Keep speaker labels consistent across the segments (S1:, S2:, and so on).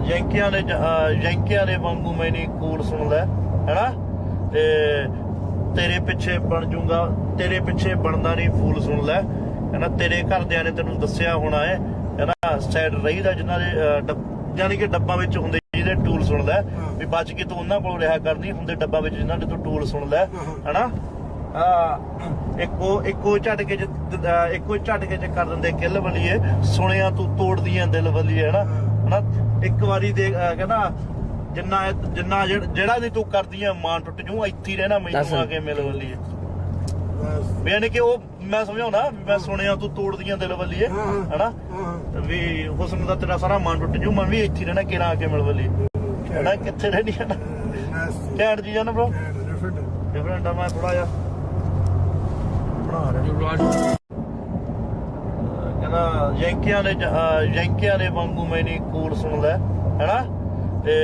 S1: ਯੰਕੀਆਂ ਦੇ ਜ- ਅਹ ਯੰਕੀਆਂ ਦੇ ਵਾਂਗੂ ਮੈਂ ਨਹੀਂ ਕੂਲ ਸੁਣਦਾ ਹੈਨਾ? ਤੇ ਤੇਰੇ ਪਿੱਛੇ ਬਣ ਜੂਗਾ ਤੇਰੇ ਪਿੱਛੇ ਬਣਦਾ ਨਹੀਂ ਫੂਲ ਸੁਣ ਲੈ ਹੈਨਾ? ਤੇਰੇ ਘਰਦਿਆਂ ਨੇ ਤੈਨੂੰ ਦੱਸਿਆ ਹੋਣਾ ਹੈ ਹੈਨਾ? ਸਾਈਡ ਰਹੀਦਾ ਜਿਨ੍ਹਾਂ ਦੇ ਯਾਨੀ ਕਿ ਡੱਬਾਂ ਵਿੱਚ ਹੁੰਦੇ ਜਿਹਦੇ ਟੂਲ ਸੁਣਦਾ ਹੈ, ਵੀ ਬਚ ਕੇ ਤੂੰ ਉਹਨਾਂ ਕੋਲ ਰਿਹਾ ਕਰਨੀ ਹੁੰਦੇ ਡੱਬਾਂ ਵਿੱਚ ਜਿਨ੍ਹਾਂ ਦੇ ਤੂੰ ਟੂਲ ਸੁਣ ਲੈ ਹੈਨਾ? ਆ ਇੱਕੋ ਇੱਕੋ ਝਟਕੇ ਚ ਇੱਕੋ ਝਟਕੇ ਚ ਕਰ ਦਿੰਦੇ ਕਿੱਲ ਬਲੀਏ ਸੁਣਿਆ ਤੂੰ ਤੋੜਦੀਆਂ ਦਿਲ ਬਲੀਏ ਹੈਨਾ? ਹਨਾ? ਇੱਕ ਵਾਰੀ ਦੇ ਅਹ, ਕਹਿੰਦਾ ਜਿੰਨਾ ਜਿੰਨਾ ਜਿਹੜਾ ਜਿਹੜਾ ਨਹੀਂ ਤੂੰ ਕਰਦੀਆਂ ਮਾਂ ਟੁੱਟ ਜੂ ਇੱਥੇ ਹੀ ਰਹਿਣਾ
S2: ਦੱਸ।
S1: ਮੈਨੂੰ ਆ ਕੇ ਮਿਲ
S3: ਬਸ।
S1: ਵੀ ਯਾਨੀ ਕਿ ਉਹ ਮੈਂ ਸਮਝਾਉਣਾ ਵੀ ਮੈਂ ਸੁਣਿਆ ਤੂੰ ਤੋੜਦੀਆਂ ਦਿਲ
S3: ਹਾਂ, ਹਾਂ।
S1: ਹਨਾ?
S3: ਹਾਂ
S1: ਵੀ ਹੁਸਨ ਦਾ ਤੇਰਾ ਸਾਰਾ ਮਨ ਟੁੱਟ ਜੂ ਮੈਂ ਵੀ ਇੱਥੇ ਹੀ ਰਹਿਣਾ ਕਿਰਾਂ ਆ ਕੇ ਮਿਲ ਬਲੀ ਹਨਾ ਕਿੱਥੇ ਰਹਿਣੀ ਹੈ ਨਾ ਘੈਂਟ ਜੀ ਨਾ ਬ్రో
S3: ਡਿਫਰੈਂਟ
S1: ਡਿਫਰੈਂਟ ਆ। ਮੈਂ ਥੋੜਾ ਜਿਹਾ ਬਣਾ ਰਿਹਾ। ਕਹਿੰਦਾ ਯੰਕੀਆਂ ਦੇ ਜ- ਅਹ ਯੰਕੀਆਂ ਦੇ ਵਾਂਗੂ ਮੈਂ ਨਹੀਂ ਕੂਲ ਸੁਣਦਾ ਹੈਨਾ? ਤੇ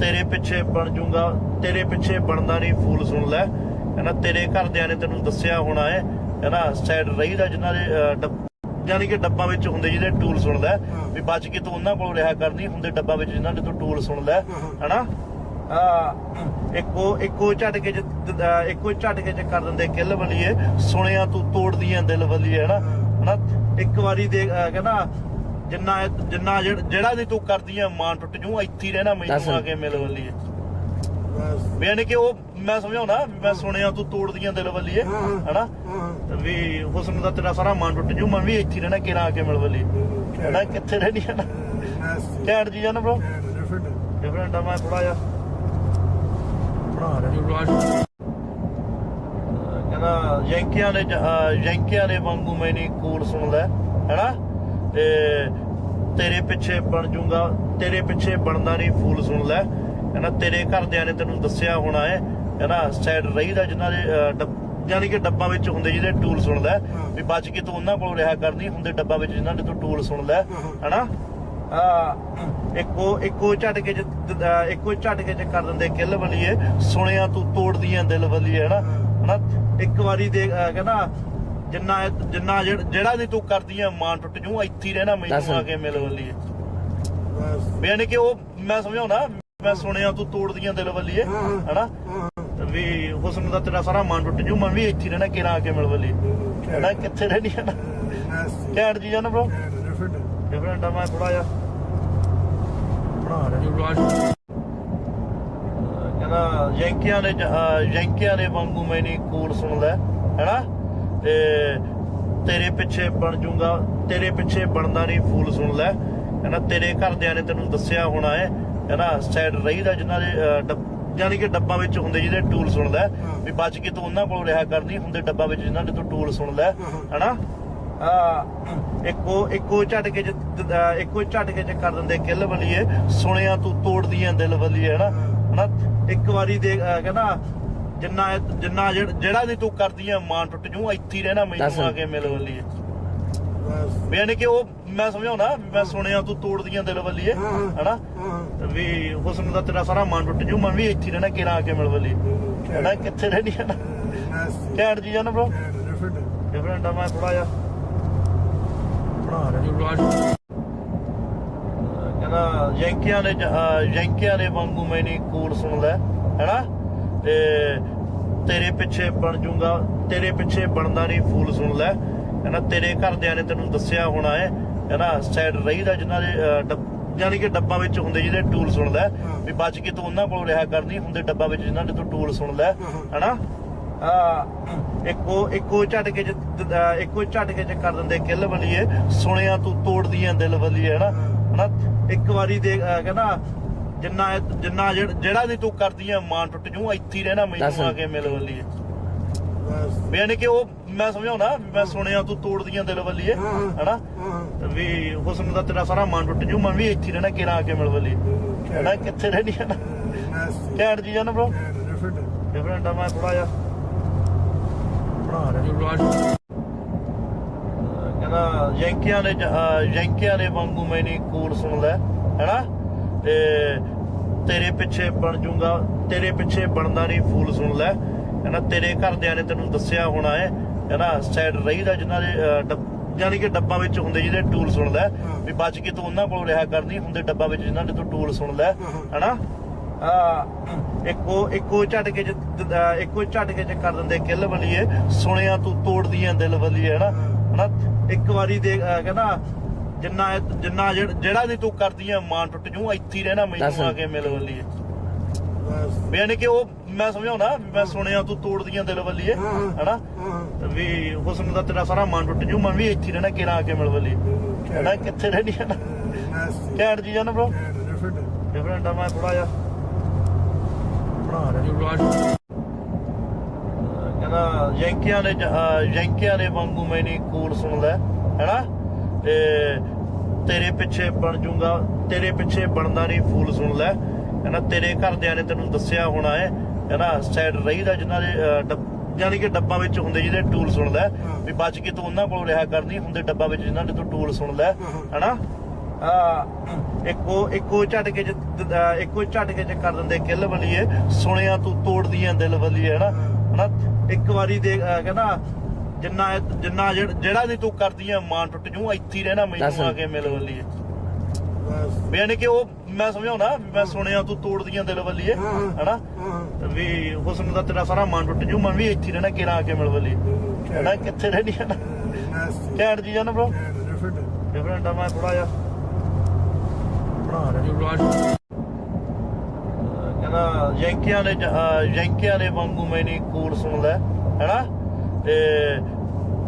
S1: ਤੇਰੇ ਪਿੱਛੇ ਬਣ ਜੂਗਾ ਤੇਰੇ ਪਿੱਛੇ ਬਣਦਾ ਨਹੀਂ ਫੂਲ ਸੁਣ ਲੈ ਹੈਨਾ? ਤੇਰੇ ਘਰਦਿਆਂ ਨੇ ਤੈਨੂੰ ਦੱਸਿਆ ਹੋਣਾ ਹੈ ਹੈਨਾ? ਸਾਈਡ ਰਹੀਦਾ ਜਿਨ੍ਹਾਂ ਦੇ ਯਾਨੀ ਕਿ ਡੱਬਾਂ ਵਿੱਚ ਹੁੰਦੇ ਜਿਹਦੇ ਟੂਲ ਸੁਣਦਾ ਵੀ ਬਚ ਕੇ ਤੂੰ ਉਹਨਾਂ ਕੋਲ ਰਿਹਾ ਕਰਨੀ ਹੁੰਦੇ ਡੱਬਾਂ ਵਿੱਚ ਜਿਨ੍ਹਾਂ ਦੇ ਤੂੰ ਟੂਲ ਸੁਣ ਲੈ ਹੈਨਾ? ਆ ਇੱਕੋ ਇੱਕੋ ਝਟਕੇ ਚ ਇੱਕੋ ਝਟਕੇ ਚ ਕਰ ਦਿੰਦੇ ਕਿੱਲ ਬਲੀਏ ਸੁਣਿਆ ਤੂੰ ਤੋੜਦੀਆਂ ਦਿਲ ਬਲੀਏ ਹੈਨਾ? ਹਨਾ? ਇੱਕ ਵਾਰੀ ਦੇ ਕਹਿੰਦਾ ਜਿੰਨਾ ਜਿੰਨਾ ਜਿਹੜਾ ਨਹੀਂ ਤੂੰ ਕਰਦੀਆਂ ਮਾਂ ਟੁੱਟ ਜੂ ਇੱਥੇ ਹੀ ਰਹਿਣਾ। ਮੈਨੂੰ ਆ ਕੇ ਮਿਲ
S3: ਬਸ।
S1: ਵੀ ਯਾਨੀ ਕਿ ਉਹ ਮੈਂ ਸਮਝਾਉਣਾ ਵੀ ਮੈਂ ਸੁਣਿਆ ਤੂੰ ਤੋੜਦੀਆਂ ਦਿਲ
S3: ਹਾਂ।
S1: ਹਨਾ? ਵੀ ਹੁਸਨ ਦਾ ਤੇਰਾ ਸਾਰਾ ਮਨ ਟੁੱਟ ਜੂ ਮੈਂ ਵੀ ਇੱਥੇ ਰਹਿਣਾ ਕਿਰਾਂ ਆ ਕੇ ਮਿਲ ਬਲੀਏ ਹਨਾ ਕਿੱਥੇ ਰਹਿਣੀ ਹੈ ਨਾ ਘੈਂਟ ਜੀ ਨਾ ਬ్రో
S3: ਡਿਫਰੈਂਟ
S1: ਡਿਫਰੈਂਟ ਆ ਮੈਂ ਥੋੜਾ ਜਿਹਾ ਬਣਾ ਰਿਹਾ। ਯੰਕੀਆਂ ਦੇ ਯੰਕੀਆਂ ਦੇ ਵਾਂਗੂ ਮੈਂ ਨਹੀਂ ਕੂਲ ਸੁਣਦਾ ਹੈਨਾ? ਤੇ ਤੇਰੇ ਪਿੱਛੇ ਬਣ ਜੂਗਾ ਤੇਰੇ ਪਿੱਛੇ ਬਣਦਾ ਨਹੀਂ ਫੂਲ ਸੁਣ ਲੈ ਹੈਨਾ? ਤੇਰੇ ਘਰਦਿਆਂ ਨੇ ਤੈਨੂੰ ਦੱਸਿਆ ਹੋਣਾ ਹੈ ਹੈਨਾ? ਸਾਈਡ ਰਹੀਦਾ ਜਿਨ੍ਹਾਂ ਦੇ ਯਾਨੀ ਕਿ ਡੱਬਾਂ ਵਿੱਚ ਹੁੰਦੇ ਜਿਹਦੇ ਟੂਲ ਸੁਣਦਾ ਹੈ, ਵੀ ਬਚ ਕੇ ਤੂੰ ਉਹਨਾਂ ਕੋਲ ਰਿਹਾ ਕਰਨੀ ਹੁੰਦੇ ਡੱਬਾਂ ਵਿੱਚ ਜਿਨ੍ਹਾਂ ਦੇ ਤੂੰ ਟੂਲ ਸੁਣ ਲੈ ਹੈਨਾ? ਆ ਇੱਕੋ ਇੱਕੋ ਝਟਕੇ ਚ ਇੱਕੋ ਝਟਕੇ ਚ ਕਰ ਦਿੰਦੇ ਕਿੱਲ ਬਲੀਏ ਸੁਣਿਆ ਤੂੰ ਤੋੜਦੀਆਂ ਦਿਲ ਬਲੀਏ ਹੈਨਾ? ਹਨਾ? ਇੱਕ ਵਾਰੀ ਦੇ ਅਹ, ਕਹਿੰਦਾ ਜਿੰਨਾ ਜਿੰਨਾ ਜਿਹੜਾ ਜਿਹੜਾ ਤੂੰ ਕਰਦੀਆਂ ਮਾਂ ਟੁੱਟ ਜੂ ਇੱਥੇ ਹੀ ਰਹਿਣਾ
S2: ਦੱਸ।
S1: ਮੈਨੂੰ ਆ ਕੇ ਮਿਲ
S3: ਬਸ।
S1: ਵੀ ਯਾਨੀ ਕਿ ਉਹ ਮੈਂ ਸਮਝਾਉਣਾ ਮੈਂ ਸੁਣਿਆ ਤੂੰ ਤੋੜਦੀਆਂ ਦਿਲ
S3: ਹਾਂ।
S1: ਹਨਾ? ਵੀ ਹੁਸਨ ਦਾ ਤੇਰਾ ਸਾਰਾ ਮਨ ਟੁੱਟ ਜੂ ਮੈਂ ਵੀ ਇੱਥੇ ਹੀ ਰਹਿਣਾ ਕਿਰਾਂ ਆ ਕੇ ਮਿਲ ਬਲੀਏ ਹਨਾ? ਕਿੱਥੇ ਰਹਿਣੀ ਹੈ ਨਾ ਘੈਂਟ ਜੀ ਨਾ ਬ్రో
S3: ਡਿਫਰੈਂਟ
S1: ਡਿਫਰੈਂਟ ਆ ਮੈਂ ਥੋੜਾ ਜਿਹਾ ਬਣਾ ਰਿਹਾ। ਯੰਕੀਆਂ ਦੇ ਜ- ਅਹ, ਯੰਕੀਆਂ ਦੇ ਵਾਂਗੂ ਮੈਂ ਨਹੀਂ ਕੂਲ ਸੁਣਦਾ ਹੈਨਾ? ਤੇ ਤੇਰੇ ਪਿੱਛੇ ਬਣ ਜੂਗਾ ਤੇਰੇ ਪਿੱਛੇ ਬਣਦਾ ਨਹੀਂ ਫੂਲ ਸੁਣ ਲੈ ਹੈਨਾ? ਤੇਰੇ ਘਰਦਿਆਂ ਨੇ ਤੈਨੂੰ ਦੱਸਿਆ ਹੋਣਾ ਹੈ ਹੈਨਾ? ਸਾਈਡ ਰਹੀਦਾ ਜਿਨ੍ਹਾਂ ਦੇ ਯਾਨੀ ਕਿ ਡੱਬਾਂ ਵਿੱਚ ਹੁੰਦੇ ਜਿਹਦੇ ਟੂਲ ਸੁਣਦਾ ਹੈ, ਵੀ ਬਚ ਕੇ ਤੂੰ ਉਹਨਾਂ ਕੋਲ ਰਿਹਾ ਕਰਨੀ ਹੁੰਦੇ ਡੱਬਾਂ ਵਿੱਚ ਜਿਨ੍ਹਾਂ ਦੇ ਤੂੰ ਟੂਲ ਸੁਣ ਲੈ ਹੈਨਾ? ਆ ਇੱਕੋ ਇੱਕੋ ਝਟਕੇ ਚ ਇੱਕੋ ਝਟਕੇ ਚ ਕਰ ਦਿੰਦੇ ਕਿੱਲ ਬਲੀਏ ਸੁਣਿਆ ਤੂੰ ਤੋੜਦੀਆਂ ਦਿਲ ਬਲੀਏ ਹੈਨਾ? ਹਨਾ? ਇੱਕ ਵਾਰੀ ਦੇ ਅਹ, ਕਹਿੰਦਾ ਜਿੰਨਾ ਜਿੰਨਾ ਜਿਹੜਾ ਜਿਹੜਾ ਨਹੀਂ ਤੂੰ ਕਰਦੀਆਂ ਮਾਂ ਟੁੱਟ ਜੂ ਇੱਥੇ ਹੀ ਰਹਿਣਾ
S2: ਦੱਸ।
S1: ਮੈਨੂੰ ਆ ਕੇ ਮਿਲ ਬਲੀਏ
S3: ਬਸ।
S1: ਵੀ ਯਾਨੀ ਕਿ ਉਹ ਮੈਂ ਸਮਝਾਉਣਾ ਵੀ ਮੈਂ ਸੁਣਿਆ ਤੂੰ ਤੋੜਦੀਆਂ ਦਿਲ ਬਲੀਏ
S3: ਹਾਂ, ਹਾਂ।
S1: ਹਨਾ?
S3: ਹਾਂ
S1: ਵੀ ਹੁਸਨ ਦਾ ਤੇਰਾ ਸਾਰਾ ਮਨ ਟੁੱਟ ਜੂ ਮੈਂ ਵੀ ਇੱਥੇ ਹੀ ਰਹਿਣਾ ਕਿਰਾਂ ਆ ਕੇ ਮਿਲ ਬਲੀਏ ਹਨਾ ਕਿੱਥੇ ਰਹਿਣੀ ਹੈ ਨਾ?
S3: ਨਾਸਟੀ
S1: ਘੈਂਟ ਜੀ ਨਾ ਬ్రో
S3: ਡਿਫਰੈਂਟ
S1: ਡਿਫਰੈਂਟ ਆ ਮੈਂ ਥੋੜਾ ਜਿਹਾ ਬਣਾ ਰਿਹਾ। ਕਹਿੰਦਾ ਯੰਕੀਆਂ ਦੇ ਜ- ਅਹ, ਯੰਕੀਆਂ ਦੇ ਵਾਂਗੂ ਮੈਂ ਨਹੀਂ ਕੂਲ ਸੁਣਦਾ ਹੈਨਾ? ਤੇ ਤੇਰੇ ਪਿੱਛੇ ਬਣ ਜੂਗਾ ਤੇਰੇ ਪਿੱਛੇ ਬਣਦਾ ਨਹੀਂ ਫੂਲ ਸੁਣ ਲੈ ਹੈਨਾ? ਤੇਰੇ ਘਰਦਿਆਂ ਨੇ ਤੈਨੂੰ ਦੱਸਿਆ ਹੋਣਾ ਹੈ ਹੈਨਾ? ਸਾਈਡ ਰਹੀਦਾ ਜਿਨ੍ਹਾਂ ਦੇ ਯਾਨੀ ਕਿ ਡੱਬਾਂ ਵਿੱਚ ਹੁੰਦੇ ਜਿਹਦੇ ਟੂਲ ਸੁਣਦਾ ਹੈ, ਵੀ ਬਚ ਕੇ ਤੂੰ ਉਹਨਾਂ ਕੋਲ ਰਿਹਾ ਕਰਨੀ ਹੁੰਦੇ ਡੱਬਾਂ ਵਿੱਚ ਜਿਨ੍ਹਾਂ ਦੇ ਤੂੰ ਟੂਲ ਸੁਣ ਲੈ ਹੈਨਾ? ਆ ਇੱਕੋ ਇੱਕੋ ਝਟਕੇ ਚ ਇੱਕੋ ਝਟਕੇ ਚ ਕਰ ਦਿੰਦੇ ਕਿੱਲ ਬਲੀਏ ਸੁਣਿਆ ਤੂੰ ਤੋੜਦੀਆਂ ਦਿਲ ਬਲੀਏ ਹੈਨਾ? ਹਨਾ? ਇੱਕ ਵਾਰੀ ਦੇ ਅਹ, ਕਹਿੰਦਾ ਜਿੰਨਾ ਜਿੰਨਾ ਜਿਹੜਾ ਜਿਹੜਾ ਨਹੀਂ ਤੂੰ ਕਰਦੀਆਂ ਮਾਂ ਟੁੱਟ ਜੂ ਇੱਥੇ ਹੀ ਰਹਿਣਾ
S2: ਦੱਸ।
S1: ਮੈਨੂੰ ਆ ਕੇ ਮਿਲ ਬਲੀਏ
S3: ਬਸ।
S1: ਵੀ ਯਾਨੀ ਕਿ ਉਹ ਮੈਂ ਸਮਝਾਉਣਾ ਵੀ ਮੈਂ ਸੁਣਿਆ ਤੂੰ ਤੋੜਦੀਆਂ ਦਿਲ
S3: ਹਾਂ, ਹਾਂ।
S1: ਹਨਾ?
S3: ਹਾਂ
S1: ਵੀ ਹੁਸਨ ਦਾ ਤੇਰਾ ਸਾਰਾ ਮਨ ਟੁੱਟ ਜੂ ਮੈਂ ਵੀ ਇੱਥੇ ਹੀ ਰਹਿਣਾ ਕਿਰਾਂ ਆ ਕੇ ਮਿਲ ਬਲੀਏ ਹਨਾ ਕਿੱਥੇ ਰਹਿਣੀ ਹੈ ਨਾ ਜੀ ਨਾ ਬ్రో
S3: ਡਿਫਰੈਂਟ
S1: ਡਿਫਰੈਂਟ ਆ ਮੈਂ ਥੋੜਾ ਜਿਹਾ ਬਣਾ ਰਿਹਾ। ਕਹਿੰਦਾ ਯੰਕੀਆਂ ਦੇ ਜ- ਅਹ, ਯੰਕੀਆਂ ਦੇ ਵਾਂਗੂ ਮੈਂ ਨਹੀਂ ਕੂਲ ਸੁਣਦਾ ਹੈਨਾ? ਤੇ ਤੇਰੇ ਪਿੱਛੇ ਬਣ ਜੂਗਾ ਤੇਰੇ ਪਿੱਛੇ ਬਣਦਾ ਨਹੀਂ ਫੂਲ ਸੁਣ ਲੈ ਹੈਨਾ? ਤੇਰੇ ਘਰਦਿਆਂ ਨੇ ਤੈਨੂੰ ਦੱਸਿਆ ਹੋਣਾ ਹੈ ਹੈਨਾ? ਸਾਈਡ ਰਹੀਦਾ ਜਿਨ੍ਹਾਂ ਦੇ ਯਾਨੀ ਕਿ ਡੱਬਾ ਵਿੱਚ ਹੁੰਦੇ ਜਿਹਦੇ ਟੂਲ ਹੈ,
S3: ਹਾਂ।
S1: ਵੀ ਬਚ ਕੇ ਤੂੰ ਉਹਨਾਂ ਕੋਲ ਰਿਹਾ ਕਰਨੀ ਹੁੰਦੇ ਡੱਬਾ ਵਿੱਚ ਜਿਨ੍ਹਾਂ ਦੇ ਤੂੰ ਟੂਲ ਹੈ,
S3: ਹਾਂ।
S1: ਹਨਾ? ਆ ਇੱਕੋ ਇੱਕੋ ਝਟਕੇ ਚ ਇੱਕੋ ਝਟਕੇ ਚ ਕਰ ਦਿੰਦੇ ਕਿੱਲ ਬਲੀਏ ਸੁਣਿਆ ਤੂੰ ਤੋੜਦੀ ਐ ਦਿਲ ਬਲੀਏ ਹਨਾ? ਹਨਾ? ਇੱਕ ਵਾਰੀ ਦੇ ਅਹ ਕਹਿੰਦਾ ਜਿੰਨਾ ਜਿੰਨਾ ਜਿਹੜਾ ਜਿਹੜਾ ਨਹੀਂ ਤੂੰ ਕਰਦੀ ਐ ਮਾਂ ਟੁੱਟ ਜੂ ਇੱਥੇ ਹੀ ਰਹਿਣਾ ਮੈਨੂੰ ਆ ਕੇ ਮਿਲ ਬਲੀਏ
S3: ਬਸ।
S1: ਵੀ ਯਾਨੀ ਕਿ ਉਹ ਮੈਂ ਸਮਝਾਉਣਾ ਵੀ ਮੈਂ ਸੁਣਿਆ ਤੂੰ ਤੋੜਦੀਆਂ ਦਿਲ ਬਲੀਏ
S3: ਹਾਂ।
S1: ਹਨਾ?
S3: ਹਾਂ
S1: ਵੀ ਹੁਸਨ ਦਾ ਤੇਰਾ ਸਾਰਾ ਮਨ ਟੁੱਟ ਜੂ ਮਨ ਵੀ ਇੱਥੇ ਹੀ ਰਹਿਣਾ ਕਿਰਾ ਆ ਕੇ ਮਿਲ ਬਲੀ ਹਨਾ ਕਿੱਥੇ ਰਹਿਣੀ ਹੈ ਨਾ ਜੀ ਨਾ ਬ్రో
S3: ਡਿਫਰੈਂਟ
S1: ਡਿਫਰੈਂਟ ਆ। ਮੈਂ ਥੋੜਾ ਜਿਹਾ ਬਣਾ ਰਿਹਾ। ਯੰਕੀਆਂ ਦੇ ਜ- ਅਹ ਯੰਕੀਆਂ ਦੇ ਵਾਂਗੂ ਮੈਂ ਨਹੀਂ ਕੂਲ ਸੁਣਦਾ ਹੈਨਾ? ਤੇ ਤੇਰੇ ਪਿੱਛੇ ਬਣ ਜੂਗਾ ਤੇਰੇ ਪਿੱਛੇ ਬਣਦਾ ਨਹੀਂ ਫੂਲ ਸੁਣ ਲੈ ਕਹਿੰਦਾ ਤੇਰੇ ਘਰਦਿਆਂ ਨੇ ਤੈਨੂੰ ਦੱਸਿਆ ਹੋਣਾ ਹੈ ਕਹਿੰਦਾ ਸਾਈਡ ਰਹੀਦਾ ਜਿਨ੍ਹਾਂ ਦੇ ਯਾਨੀ ਕਿ ਡੱਬਾ ਵਿੱਚ ਹੁੰਦੇ ਜਿਹਦੇ ਟੂਲ ਸੁਣਦਾ ਹੈ, ਵੀ ਬਚ ਕੇ ਤੂੰ ਉਹਨਾਂ ਕੋਲ ਰਿਹਾ ਕਰਨੀ ਹੁੰਦੇ ਡੱਬਾ ਵਿੱਚ ਜਿਨ੍ਹਾਂ ਦੇ ਤੂੰ ਟੂਲ ਸੁਣਦਾ ਹੈ, ਹਨਾ? ਆ ਇੱਕੋ ਇੱਕੋ ਝਟਕੇ ਚ ਇੱਕੋ ਝਟਕੇ ਚ ਕਰ ਦਿੰਦੇ ਕਿੱਲ ਬਲੀਏ ਸੁਣਿਆ ਤੂੰ ਤੋੜਦੀ ਐ ਦਿਲ ਬਲੀਏ ਹਨਾ? ਹਨਾ? ਇੱਕ ਵਾਰੀ ਦੇ ਅਹ, ਕਹਿੰਦਾ ਜਿੰਨਾ ਜਿੰਨਾ ਜਿਹੜਾ ਜਿਹੜਾ ਨਹੀਂ ਤੂੰ ਕਰਦੀ ਐ ਮਾਂ ਟੁੱਟ ਜੂ ਇੱਥੇ ਹੀ ਰਹਿਣਾ ਮੈਨੂੰ ਆ ਕੇ ਮਿਲ ਬਲੀਏ
S3: ਬਸ।
S1: ਵੀ ਯਾਨੀ ਕਿ ਉਹ ਮੈਂ ਸਮਝਾਉਣਾ ਵੀ ਮੈਂ ਸੁਣਿਆ ਤੂੰ ਤੋੜਦੀਆਂ ਦਿਲ ਬਲੀਏ
S3: ਹਾਂ।
S1: ਹਨਾ?
S3: ਹਾਂ
S1: ਵੀ ਹੁਸਨ ਦਾ ਤੇਰਾ ਸਾਰਾ ਮਨ ਟੁੱਟ ਜੂ ਮਨ ਵੀ ਇੱਥੇ ਹੀ ਰਹਿਣਾ ਕਿਰਾ ਆ ਕੇ ਮਿਲ ਬਲੀਏ ਹਨਾ ਕਿੱਥੇ ਰਹਿਣੀ ਹੈ ਨਾ ਜੀ ਨਾ ਬ్రో
S3: ਡਿਫਰੈਂਟ
S1: ਡਿਫਰੈਂਟ ਆ ਮੈਂ ਥੋੜਾ ਜਿਹਾ ਬਣਾ ਰਿਹਾ। ਕਹਿੰਦਾ ਯੰਕੀਆਂ ਦੇ ਜ- ਅਹ ਯੰਕੀਆਂ ਦੇ ਵਾਂਗੂ ਮੈਂ ਨਹੀਂ ਕੂਲ ਸੁਣਦਾ ਹੈਨਾ? ਤੇ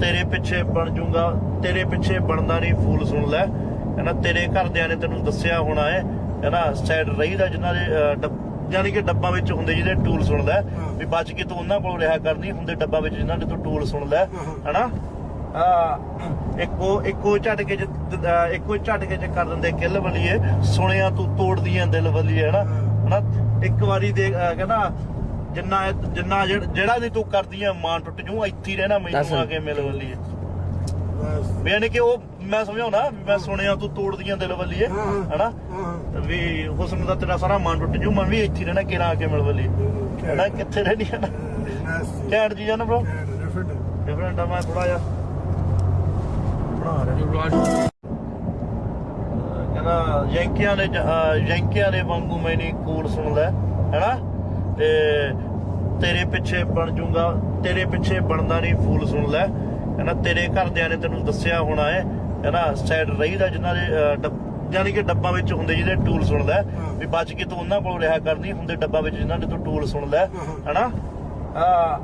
S1: ਤੇਰੇ ਪਿੱਛੇ ਬਣ ਜੂਗਾ ਤੇਰੇ ਪਿੱਛੇ ਬਣਦਾ ਨਹੀਂ ਫੂਲ ਸੁਣ ਲੈ ਕਹਿੰਦਾ ਤੇਰੇ ਘਰਦਿਆਂ ਨੇ ਤੈਨੂੰ ਦੱਸਿਆ ਹੋਣਾ ਹੈ ਕਹਿੰਦਾ ਸਾਈਡ ਰਹੀਦਾ ਜਿਨ੍ਹਾਂ ਦੇ ਯਾਨੀ ਕਿ ਡੱਬਾ ਵਿੱਚ ਹੁੰਦੇ ਜਿਹਦੇ ਟੂਲ ਸੁਣਦਾ ਹੈ, ਵੀ ਬਚ ਕੇ ਤੂੰ ਉਹਨਾਂ ਕੋਲ ਰਿਹਾ ਕਰਨੀ ਹੁੰਦੇ ਡੱਬਾ ਵਿੱਚ ਜਿਨ੍ਹਾਂ ਦੇ ਤੂੰ ਟੂਲ ਸੁਣਦਾ ਹੈ, ਹਨਾ? ਆ ਇੱਕੋ ਇੱਕੋ ਝਟਕੇ ਚ ਇੱਕੋ ਝਟਕੇ ਚ ਕਰ ਦਿੰਦੇ ਕਿੱਲ ਬਲੀਏ ਸੁਣਿਆ ਤੂੰ ਤੋੜਦੀ ਐ ਦਿਲ ਬਲੀਏ ਹਨਾ? ਹਨਾ ਇੱਕ ਵਾਰੀ ਦੇ ਅਹ, ਕਹਿੰਦਾ ਜਿੰਨਾ ਜਿੰਨਾ ਜਿਹੜਾ ਜਿਹੜਾ ਨਹੀਂ ਤੂੰ ਕਰਦੀ ਐ ਮਾਂ ਟੁੱਟ ਜੂ ਇੱਥੇ ਹੀ ਰਹਿਣਾ ਮੈਨੂੰ ਆ ਕੇ ਮਿਲ ਬਲੀਏ
S3: ਬਸ।
S1: ਵੀ ਯਾਨੀ ਕਿ ਉਹ ਮੈਂ ਸਮਝਾਉਣਾ ਵੀ ਮੈਂ ਸੁਣਿਆ ਤੂੰ ਤੋੜਦੀਆਂ ਦਿਲ ਬਲੀਏ ਹਨਾ?
S3: ਹਾਂ
S1: ਵੀ ਹੁਸਨ ਦਾ ਤੇਰਾ ਸਾਰਾ ਮਨ ਟੁੱਟ ਜੂ ਮਨ ਵੀ ਇੱਥੇ ਹੀ ਰਹਿਣਾ ਕਿਰਾ ਆ ਕੇ ਮਿਲ ਬਲੀਏ ਹਨਾ ਕਿੱਥੇ ਰਹਿਣੀ ਹੈ ਨਾ?
S3: ਨਾਸਟੀ
S1: ਘੈਂਟ ਜੀ ਨਾ ਬ్రో
S3: ਡਿਫਰੈਂਟ
S1: ਡਿਫਰੈਂਟ ਆ ਮੈਂ ਥੋੜਾ ਜਿਹਾ ਬਣਾ ਰਿਹਾ। ਕਹਿੰਦਾ ਯੰਕੀਆਂ ਦੇ ਜ- ਅਹ, ਯੰਕੀਆਂ ਦੇ ਵਾਂਗੂ ਮੈਂ ਨਹੀਂ ਕੂਲ ਸੁਣਦਾ ਹੈਨਾ? ਤੇ ਤੇਰੇ ਪਿੱਛੇ ਬਣ ਜੂਗਾ ਤੇਰੇ ਪਿੱਛੇ ਬਣਦਾ ਨਹੀਂ ਫੂਲ ਸੁਣ ਲੈ ਕਹਿੰਦਾ ਤੇਰੇ ਘਰਦਿਆਂ ਨੇ ਤੈਨੂੰ ਦੱਸਿਆ ਹੋਣਾ ਹੈ ਕਹਿੰਦਾ ਸਾਈਡ ਰਹੀਦਾ ਜਿਨ੍ਹਾਂ ਦੇ ਯਾਨੀ ਕਿ ਡੱਬਾ ਵਿੱਚ ਹੁੰਦੇ ਜਿਹਦੇ ਟੂਲ ਸੁਣਦਾ ਹੈ, ਵੀ ਬਚ ਕੇ ਤੂੰ ਉਹਨਾਂ ਕੋਲ ਰਿਹਾ ਕਰਨੀ ਹੁੰਦੇ ਡੱਬਾ ਵਿੱਚ ਜਿਨ੍ਹਾਂ ਦੇ ਤੂੰ ਟੂਲ ਸੁਣਦਾ ਹੈ, ਹਨਾ? ਆ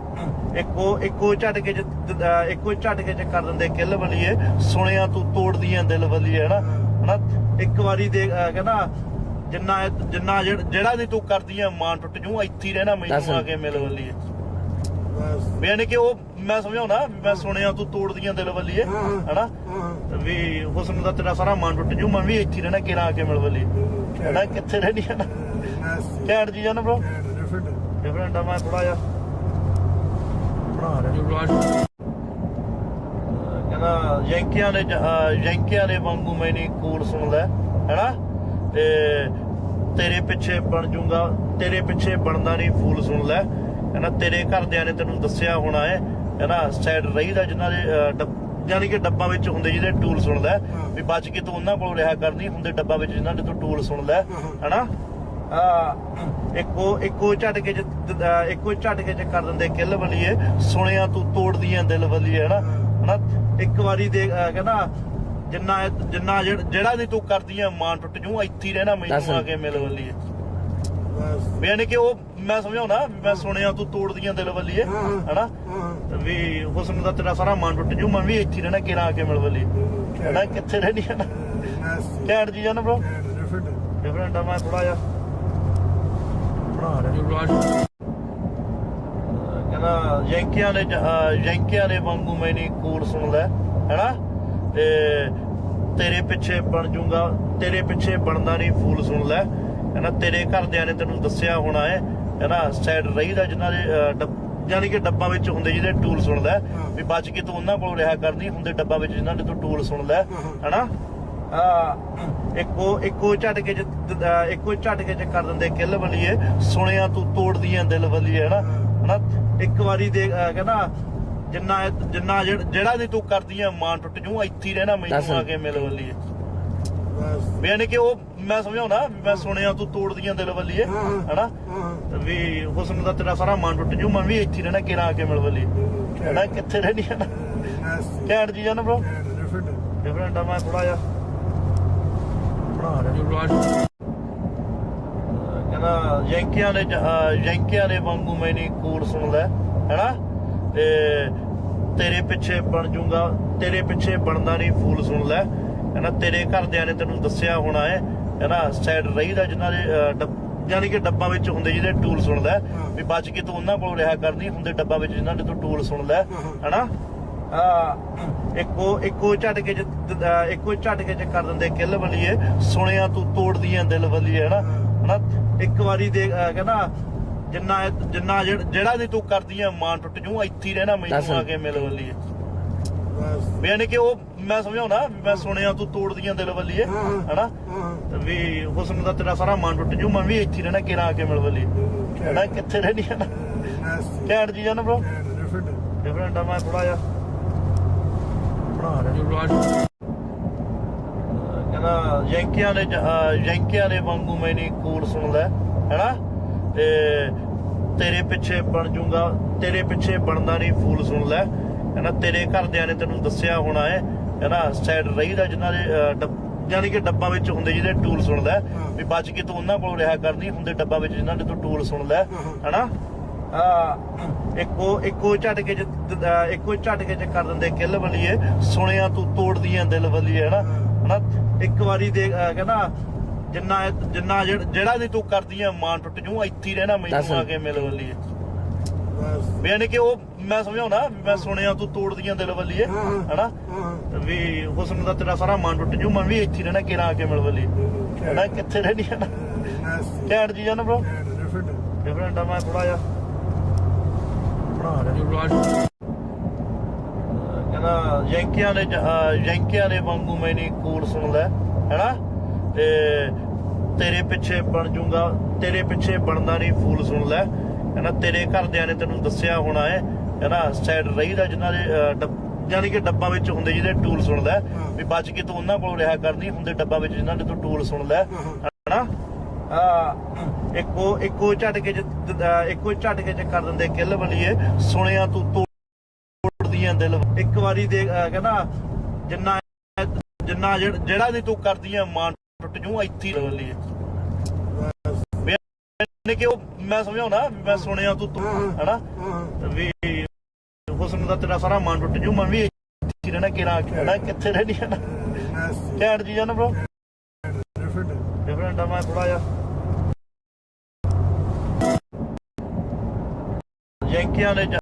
S1: ਇੱਕੋ ਇੱਕੋ ਝਟਕੇ ਚ ਅਹ, ਇੱਕੋ ਝਟਕੇ ਚ ਕਰ ਦਿੰਦੇ ਕਿੱਲ ਬਲੀਏ ਸੁਣਿਆ ਤੂੰ ਤੋੜਦੀ ਐ ਦਿਲ ਬਲੀਏ ਹਨਾ? ਹਨਾ? ਇੱਕ ਵਾਰੀ ਦੇ ਕਹਿੰਦਾ ਜਿੰਨਾ ਜਿੰਨਾ ਜਿਹੜਾ ਨਹੀਂ ਤੂੰ ਕਰਦੀ ਐ ਮਾਂ ਟੁੱਟ ਜੂ ਇੱਥੇ ਹੀ ਰਹਿਣਾ ਮੈਨੂੰ ਆ ਕੇ ਮਿਲ
S3: ਬਸ।
S1: ਵੀ ਯਾਨੀ ਕਿ ਉਹ ਮੈਂ ਸਮਝਾਉਣਾ ਵੀ ਮੈਂ ਸੁਣਿਆ ਤੂੰ ਤੋੜਦੀਆਂ ਦਿਲ ਬਲੀਏ ਹਨਾ? ਵੀ ਹੁਸਨ ਦਾ ਤੇਰਾ ਸਾਰਾ ਮਨ ਟੁੱਟ ਜੂ ਮਨ ਵੀ ਇੱਥੇ ਹੀ ਰਹਿਣਾ ਕਿਰਾ ਆ ਕੇ ਮਿਲ ਬਲੀਏ ਹਨਾ ਕਿੱਥੇ ਰਹਿਣੀ ਹੈ ਨਾ? ਘੈਂਟ ਜੀ ਨਾ ਬ్రో
S3: ਡਿਫਰੈਂਟ
S1: ਡਿਫਰੈਂਟ ਆ ਮੈਂ ਥੋੜਾ ਜਿਹਾ ਬਣਾ ਰਿਹਾ। ਯੰਕੀਆਂ ਦੇ ਜ- ਯੰਕੀਆਂ ਦੇ ਵਾਂਗੂ ਮੈਂ ਨਹੀਂ ਕੂਲ ਸੁਣਦਾ ਹੈਨਾ? ਤੇ ਤੇਰੇ ਪਿੱਛੇ ਬਣ ਜੂਗਾ ਤੇਰੇ ਪਿੱਛੇ ਬਣਦਾ ਨਹੀਂ ਫੂਲ ਸੁਣ ਲੈ ਕਹਿੰਦਾ ਤੇਰੇ ਘਰਦਿਆਂ ਨੇ ਤੈਨੂੰ ਦੱਸਿਆ ਹੋਣਾ ਹੈ ਕਹਿੰਦਾ ਸਾਈਡ ਰਹੀਦਾ ਜਿਨ੍ਹਾਂ ਦੇ ਯਾਨੀ ਕਿ ਡੱਬਾ ਵਿੱਚ ਹੁੰਦੇ ਜਿਹਦੇ ਟੂਲ ਸੁਣਦਾ ਹੈ, ਵੀ ਬਚ ਕੇ ਤੂੰ ਉਹਨਾਂ ਕੋਲ ਰਿਹਾ ਕਰਨੀ ਹੁੰਦੇ ਡੱਬਾ ਵਿੱਚ ਜਿਨ੍ਹਾਂ ਦੇ ਤੂੰ ਟੂਲ ਸੁਣਦਾ ਹੈ, ਹਨਾ? ਆ ਇੱਕੋ ਇੱਕੋ ਝਟਕੇ ਚ ਅਹ, ਇੱਕੋ ਝਟਕੇ ਚ ਕਰ ਦਿੰਦੇ ਕਿੱਲ ਬਲੀਏ ਸੁਣਿਆ ਤੂੰ ਤੋੜਦੀ ਐ ਦਿਲ ਬਲੀਏ ਹਨਾ? ਹਨਾ ਇੱਕ ਵਾਰੀ ਦੇ ਕਹਿੰਦਾ ਜਿੰਨਾ ਜਿੰਨਾ ਜਿਹੜਾ ਨਹੀਂ ਤੂੰ ਕਰਦੀ ਐ ਮਾਂ ਟੁੱਟ ਜੂ ਇੱਥੇ ਹੀ ਰਹਿਣਾ ਮੈਨੂੰ ਆ ਕੇ ਮਿਲ ਬਲੀਏ
S3: ਬਸ।
S1: ਵੀ ਯਾਨੀ ਕਿ ਉਹ ਮੈਂ ਸਮਝਾਉਣਾ ਵੀ ਮੈਂ ਸੁਣਿਆ ਤੂੰ ਤੋੜਦੀਆਂ ਦਿਲ ਬਲੀਏ ਹਨਾ? ਵੀ ਹੁਸਨ ਦਾ ਤੇਰਾ ਸਾਰਾ ਮਨ ਟੁੱਟ ਜੂ ਮਨ ਵੀ ਇੱਥੇ ਹੀ ਰਹਿਣਾ ਕਿਰਾ ਆ ਕੇ ਮਿਲ ਬਲੀਏ ਹਨਾ ਕਿੱਥੇ ਰਹਿਣੀ ਹੈ ਨਾ ਘੈਂਟ ਜੀ ਨਾ ਬ్రో
S3: ਡਿਫਰੈਂਟ
S1: ਡਿਫਰੈਂਟ ਆ ਮੈਂ ਥੋੜਾ ਜਿਹਾ ਬਣਾ ਰਿਹਾ ਯੰਕੀਆਂ ਦੇ ਜ- ਅਹ, ਯੰਕੀਆਂ ਦੇ ਵਾਂਗੂ ਮੈਂ ਨਹੀਂ ਕੂਲ ਸੁਣਦਾ ਹੈਨਾ? ਤੇ ਤੇਰੇ ਪਿੱਛੇ ਬਣ ਜੂਗਾ ਤੇਰੇ ਪਿੱਛੇ ਬਣਦਾ ਨਹੀਂ ਫੂਲ ਸੁਣ ਲੈ ਕਹਿੰਦਾ ਤੇਰੇ ਘਰਦਿਆਂ ਨੇ ਤੈਨੂੰ ਦੱਸਿਆ ਹੋਣਾ ਹੈ ਕਹਿੰਦਾ ਸਾਈਡ ਰਹੀਦਾ ਜਿਨ੍ਹਾਂ ਦੇ ਯਾਨੀ ਕਿ ਡੱਬਾ ਵਿੱਚ ਹੁੰਦੇ ਜਿਹਦੇ ਟੂਲ ਸੁਣਦਾ ਹੈ, ਵੀ ਬਚ ਕੇ ਤੂੰ ਉਹਨਾਂ ਕੋਲ ਰਿਹਾ ਕਰਨੀ ਹੁੰਦੇ ਡੱਬਾ ਵਿੱਚ ਜਿਨ੍ਹਾਂ ਦੇ ਤੂੰ ਟੂਲ ਸੁਣਦਾ ਹੈ, ਹਨਾ? ਆ ਇੱਕੋ ਇੱਕੋ ਝਟਕੇ ਚ ਇੱਕੋ ਝਟਕੇ ਚ ਕਰ ਦਿੰਦੇ ਕਿੱਲ ਬਲੀਏ ਸੁਣਿਆ ਤੂੰ ਤੋੜਦੀ ਐ ਦਿਲ ਬਲੀਏ ਹਨਾ? ਹਨਾ? ਇੱਕ ਵਾਰੀ ਦੇ ਕਹਿੰਦਾ ਜਿੰਨਾ ਜਿੰਨਾ ਜਿਹੜਾ ਦੀ ਤੂੰ ਕਰਦੀ ਆ ਮਾਨ ਟੁੱਟ ਜੂ ਇੱਥੇ ਹੀ ਰਹਿਣਾ। ਮੈਨੂੰ ਆ ਕੇ ਮਿਲ ਵੱਲੀਏ
S3: ਬਸ।
S1: ਵੀ ਯਾਨੀ ਕਿ ਉਹ ਮੈਂ ਸਮਝਾਉਣਾ ਵੀ ਮੈਂ ਸੁਣਿਆ ਤੂੰ ਤੋੜਦੀਆਂ ਦਿਲ ਵੱਲੀਏ। ਹਨਾ? ਵੀ ਹੁਸਨ ਦਾ ਤੇਰਾ ਸਾਰਾ ਮਨ ਟੁੱਟ ਜੂ ਮਨ ਵੀ ਇੱਥੇ ਹੀ ਰਹਿਣਾ ਕਿਰਾਂ ਆ ਕੇ ਮਿਲ ਵੱਲੀਏ ਹਨਾ ਕਿੱਥੇ ਰਹਿਣੀ ਹੈ ਨਾ ਜੀ ਆ ਨਾ ਬ్రో
S3: ਡਿਫਰੈਂਟ
S1: ਡਿਫਰੈਂਟ ਆ ਮੈਂ ਥੋੜਾ ਜਿਹਾ ਬਣਾ ਰਿਹਾ ਯੰਕੀਆਂ ਦੇ ਯੰਕੀਆਂ ਦੇ ਵਾਂਗੂ ਮੈਨੀ ਕੂਲ ਸੁਣਦਾ ਹੈਨਾ? ਤੇ ਤੇਰੇ ਪਿੱਛੇ ਬਣ ਜੂਗਾ ਤੇਰੇ ਪਿੱਛੇ ਬਣਦਾ ਨਹੀਂ ਫੂਲ ਸੁਣ ਲੈ ਕਹਿੰਦਾ ਤੇਰੇ ਘਰਦਿਆਂ ਨੇ ਤੈਨੂੰ ਦੱਸਿਆ ਹੋਣਾ ਹੈ ਕਹਿੰਦਾ ਸਾਈਡ ਰਹੀਦਾ ਜਿਨ੍ਹਾਂ ਦੇ ਯਾਨੀ ਕਿ ਡੱਬਾ ਵਿੱਚ ਹੁੰਦੇ ਜਿਹਦੇ ਟੂਲ ਸੁਣਦਾ ਵੀ ਬਚ ਕੇ ਤੂੰ ਉਹਨਾਂ ਕੋਲ ਰਿਹਾ ਕਰਨੀ ਹੁੰਦੇ ਡੱਬਾ ਵਿੱਚ ਜਿਨ੍ਹਾਂ ਦੇ ਤੂੰ ਟੂਲ ਸੁਣਦਾ ਹੈ, ਹੈਨਾ? ਆ ਇੱਕੋ ਇੱਕੋ ਝਟਕੇ ਚ ਇੱਕੋ ਝਟਕੇ ਚ ਕਰ ਦਿੰਦੇ ਕਿੱਲ ਵੱਲੀਏ ਸੁਣਿਆ ਤੂੰ ਤੋੜਦੀਆਂ ਦਿਲ ਵੱਲੀਏ ਹਨਾ? ਹਨਾ? ਇੱਕ ਵਾਰੀ ਦੇ ਅਹ, ਕਹਿੰਦਾ ਜਿੰਨਾ ਜਿੰਨਾ ਜਿਹੜਾ- ਜਿਹੜਾ ਦੀ ਤੂੰ ਕਰਦੀਆਂ ਮਾਨ ਟੁੱਟ ਜੂ ਇੱਥੇ ਹੀ ਰਹਿਣਾ
S2: ਦੱਸ।
S1: ਮੈਨੂੰ ਆ ਕੇ ਮਿਲ ਵੱਲੀਏ
S3: ਬਸ।
S1: ਵੀ ਯਾਨੀ ਕਿ ਉਹ ਮੈਂ ਸਮਝਾਉਣਾ ਵੀ ਮੈਂ ਸੁਣਿਆ ਤੂੰ ਤੋੜਦੀਆਂ ਦਿਲ ਵੱਲੀਏ
S3: ਹਾਂ, ਹਾਂ।
S1: ਹਨਾ?
S3: ਹਾਂ
S1: ਵੀ ਹੁਸਨ ਦਾ ਤੇਰਾ ਸਾਰਾ ਮਨ ਟੁੱਟ ਜੂ ਮਨ ਵੀ ਇੱਥੇ ਹੀ ਰਹਿਣਾ ਕਿਰਾਂ ਆ ਕੇ ਮਿਲ ਵੱਲੀਏ ਹਨਾ ਕਿੱਥੇ ਰਹਿਣੀ ਹੈ ਨਾ? ਘੈਂਟ ਜੀ ਆ ਨਾ ਬ్రో
S3: ਡਿਫਰੈਂਟ
S1: ਡਿਫਰੈਂਟ ਆ ਮੈਂ ਥੋੜਾ ਜਿਹਾ ਬਣਾ ਰਿਹਾ ਕਹਿੰਦਾ ਯੰਕੀਆਂ ਦੇ ਯੰਕੀਆਂ ਦੇ ਵਾਂਗੂ ਮੈਨੀ ਕੂਲ ਸੁਣਦਾ ਹੈਨਾ? ਤੇ ਤੇਰੇ ਪਿੱਛੇ ਬਣ ਜੂਗਾ ਤੇਰੇ ਪਿੱਛੇ ਬਣਦਾ ਨਹੀਂ ਫੂਲ ਸੁਣ ਲੈ ਕਹਿੰਦਾ ਤੇਰੇ ਘਰਦਿਆਂ ਨੇ ਤੈਨੂੰ ਦੱਸਿਆ ਹੋਣਾ ਹੈ ਕਹਿੰਦਾ ਸਾਈਡ ਰਹੀਦਾ ਜਿਨ੍ਹਾਂ ਦੇ ਯਾਨੀ ਕਿ ਡੱਬਾ ਵਿੱਚ ਹੁੰਦੇ ਜਿਹਦੇ ਟੂਲ ਸੁਣਦਾ ਹੈ, ਵੀ ਬਚ ਕੇ ਤੂੰ ਉਹਨਾਂ ਕੋਲ ਰਿਹਾ ਕਰਨੀ ਹੁੰਦੇ ਡੱਬਾ ਵਿੱਚ ਜਿਨ੍ਹਾਂ ਦੇ ਤੂੰ ਟੂਲ ਸੁਣਦਾ ਹੈ, ਹੈਨਾ? ਆ ਇੱਕੋ ਇੱਕੋ ਝਟਕੇ ਚ ਇੱਕੋ ਝਟਕੇ ਚ ਕਰ ਦਿੰਦੇ ਕਿੱਲ ਵੱਲੀਏ ਸੁਣਿਆ ਤੂੰ ਤੋੜਦੀਆਂ ਦਿਲ ਵੱਲੀਏ ਹਨਾ? ਹਨਾ? ਇੱਕ ਵਾਰੀ ਦੇ ਕਹਿੰਦਾ ਜਿੰਨਾ ਜਿੰਨਾ ਜਿਹੜਾ- ਦੀ ਤੂੰ ਕਰਦੀਆਂ ਮਾਨ ਟੁੱਟ ਜੂ ਇੱਥੇ ਹੀ ਰਹਿਣਾ। ਮੈਨੂੰ ਆ ਕੇ ਮਿਲ ਵੱਲੀਏ
S3: ਬਸ।
S1: ਵੀ ਯਾਨੀ ਕਿ ਉਹ ਮੈਂ ਸਮਝਾਉਣਾ ਵੀ ਮੈਂ ਸੁਣਿਆ ਤੂੰ ਤੋੜਦੀਆਂ ਦਿਲ ਵੱਲੀਏ। ਹਨਾ? ਵੀ ਹੁਸਨ ਦਾ ਤੇਰਾ ਸਾਰਾ ਮਨ ਟੁੱਟ ਜੂ ਮਨ ਵੀ ਇੱਥੇ ਰਹਿਣਾ ਕਿਰਾਂ ਆ ਕੇ ਮਿਲ ਵੱਲੀਏ ਹਨਾ ਕਿੱਥੇ ਰਹਿਣੀ ਹੈ ਨਾ
S3: ਨਾਸਤੀ
S1: ਘੈਂਟ ਜੀ ਆ ਨਾ ਬ్రో
S3: ਡਿਫਰੈਂਟ
S1: ਡਿਫਰੈਂਟ ਆ ਮੈਂ ਥੋੜਾ ਜਿਹਾ ਬਣਾ ਰਿਹਾ ਯੰਕੀਆਂ ਦੇ ਯੰਕੀਆਂ ਦੇ ਵਾਂਗੂ ਮੈਨੀ ਕੂਲ ਸੁਣਦਾ ਹੈਨਾ? ਤੇ ਤੇਰੇ ਪਿੱਛੇ ਬਣ ਜੂਗਾ ਤੇਰੇ ਪਿੱਛੇ ਬਣਦਾ ਨਹੀਂ ਫੂਲ ਸੁਣ ਲੈ ਕਹਿੰਦਾ ਤੇਰੇ ਘਰਦਿਆਂ ਨੇ ਤੈਨੂੰ ਦੱਸਿਆ ਹੋਣਾ ਹੈ ਕਹਿੰਦਾ ਸਾਈਡ ਰਹੀਦਾ ਜਿਨ੍ਹਾਂ ਦੇ ਯਾਨੀ ਕਿ ਡੱਬਾ ਵਿੱਚ ਹੁੰਦੇ ਜਿਹਦੇ ਟੂਲ ਸੁਣਦਾ ਹੈ, ਵੀ ਬਚ ਕੇ ਤੂੰ ਉਹਨਾਂ ਕੋਲ ਰਿਹਾ ਕਰਨੀ ਹੁੰਦੇ ਡੱਬਾ ਵਿੱਚ ਜਿਨ੍ਹਾਂ ਦੇ ਤੂੰ ਟੂਲ ਸੁਣਦਾ ਹੈ, ਹਨਾ? ਆ ਇੱਕੋ ਇੱਕੋ ਝਟਕੇ ਚ ਇੱਕੋ ਝਟਕੇ ਚ ਕਰ ਦਿੰਦੇ ਕਿੱਲ ਵੱਲੀਏ ਸੁਣਿਆ ਤੂੰ ਦਿਲ। ਇੱਕ ਵਾਰੀ ਦੇ ਕਹਿੰਦਾ ਜਿੰਨਾ ਜਿੰਨਾ ਜਿਹੜਾ- ਦੀ ਤੂੰ ਕਰਦੀਆਂ ਮਾਨ ਟੁੱਟ ਜੂ ਇੱਥੇ ਵੱਲੀਏ ਵੀ ਯਾਨੀ ਕਿ ਉਹ ਮੈਂ ਸਮਝਾਉਣਾ ਵੀ ਮੈਂ ਸੁਣਿਆ ਤੂੰ ਤੂੰ- ਹਨਾ? ਵੀ ਹੁਸਨ ਦਾ ਤੇਰਾ ਸਾਰਾ ਮਨ ਟੁੱਟ ਜੂ ਮਨ ਵੀ ਇੱਥੇ ਰਹਿਣਾ ਕਿਰਾਂ ਹਨਾ ਕਿੱਥੇ ਰਹਿਣੀ ਹੈ ਨਾ? ਘੈਂਟ ਜੀ ਆ ਨਾ ਬ్రో
S3: ਡਿਫਰੈਂਟ
S1: ਡਿਫਰੈਂਟ ਆ ਮੈਂ ਥੋੜਾ ਜਿਹਾ। ਯੰਕੀਆਂ ਦੇ ਜ-